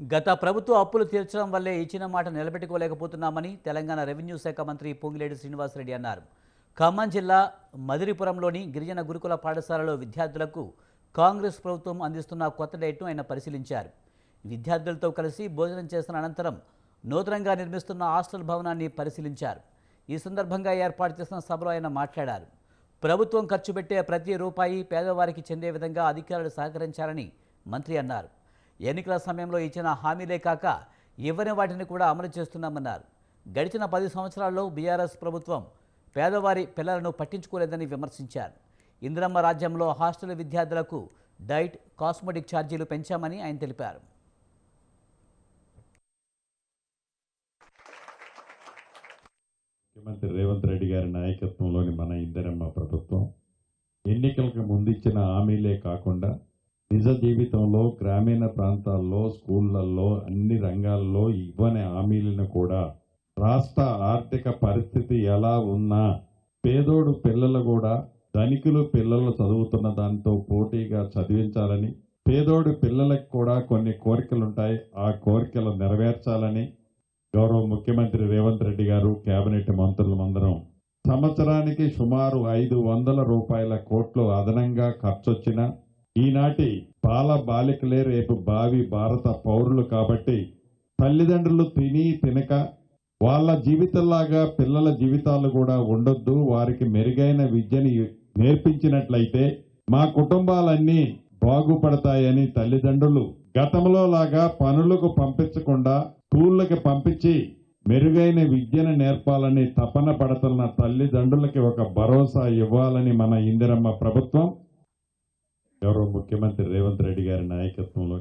గత ప్రభుత్వ అప్పులు తీర్చడం వల్లే ఇచ్చిన మాట నిలబెట్టుకోలేకపోతున్నామని తెలంగాణ రెవెన్యూ శాఖ మంత్రి పొంగిలేడు శ్రీనివాసరెడ్డి అన్నారు. ఖమ్మం జిల్లా మదిరిపురంలోని గిరిజన గురుకుల పాఠశాలలో విద్యార్థులకు కాంగ్రెస్ ప్రభుత్వం అందిస్తున్న కొత్త డైట్ను ఆయన పరిశీలించారు. విద్యార్థులతో కలిసి భోజనం చేసిన అనంతరం నూతనంగా నిర్మిస్తున్న హాస్టల్ భవనాన్ని పరిశీలించారు. ఈ సందర్భంగా ఏర్పాటు చేసిన సభలో ఆయన మాట్లాడారు. ప్రభుత్వం ఖర్చు పెట్టే ప్రతి రూపాయి పేదవారికి చెందే విధంగా అధికారులు సహకరించాలని మంత్రి అన్నారు. ఎన్నికల సమయంలో ఇచ్చిన హామీలే కాక ఇవ్వని వాటిని కూడా అమలు చేస్తున్నామన్నారు. గడిచిన పది సంవత్సరాల్లో బీఆర్ఎస్ ప్రభుత్వం పేదవారి పిల్లలను పట్టించుకోలేదని విమర్శించారు. ఇందిరమ్మ రాజ్యంలో హాస్టల్ విద్యార్థులకు డైట్ కాస్మెటిక్ ఛార్జీలు పెంచామని ఆయన తెలిపారు. ముఖ్యమంత్రి రేవంత్ రెడ్డి గారి నాయకత్వంలోని మన ఇందిరమ్మ ప్రభుత్వం ఎన్నికలకు ముందిచ్చిన హామీలే కాకుండా నిజ జీవితంలో గ్రామీణ ప్రాంతాల్లో స్కూళ్ళల్లో అన్ని రంగాల్లో ఇవ్వని హామీలను కూడా రాష్ట్ర ఆర్థిక పరిస్థితి ఎలా ఉన్నా పేదోడు పిల్లలు కూడా ధనికులు పిల్లలు చదువుతున్న దాంతో పోటీగా చదివించాలని పేదోడు పిల్లలకు కూడా కొన్ని కోరికలు ఉంటాయి ఆ కోరికలు నెరవేర్చాలని గౌరవ ముఖ్యమంత్రి రేవంత్ రెడ్డి గారు కేబినెట్ మంత్రులమందరం సంవత్సరానికి సుమారు ఐదు వందల రూపాయల కోట్లు అదనంగా ఖర్చొచ్చిన ఈనాటి బాల బాలికలే రేపు భావి భారత పౌరులు కాబట్టి తల్లిదండ్రులు తిని తినక వాళ్ళ జీవితంలాగా పిల్లల జీవితాలు కూడా ఉండొద్దు వారికి మెరుగైన విద్యని నేర్పించినట్లయితే మా కుటుంబాలన్నీ బాగుపడతాయని తల్లిదండ్రులు గతంలో లాగా పనులకు పంపించకుండా స్కూళ్ళకి పంపించి మెరుగైన విద్యను నేర్పాలని తపన పడుతున్న తల్లిదండ్రులకి ఒక భరోసా ఇవ్వాలని మన ఇందిరమ్మ ప్రభుత్వం ముఖ్యమంత్రి రేవంత్ రెడ్డి గారి నాయకత్వంలో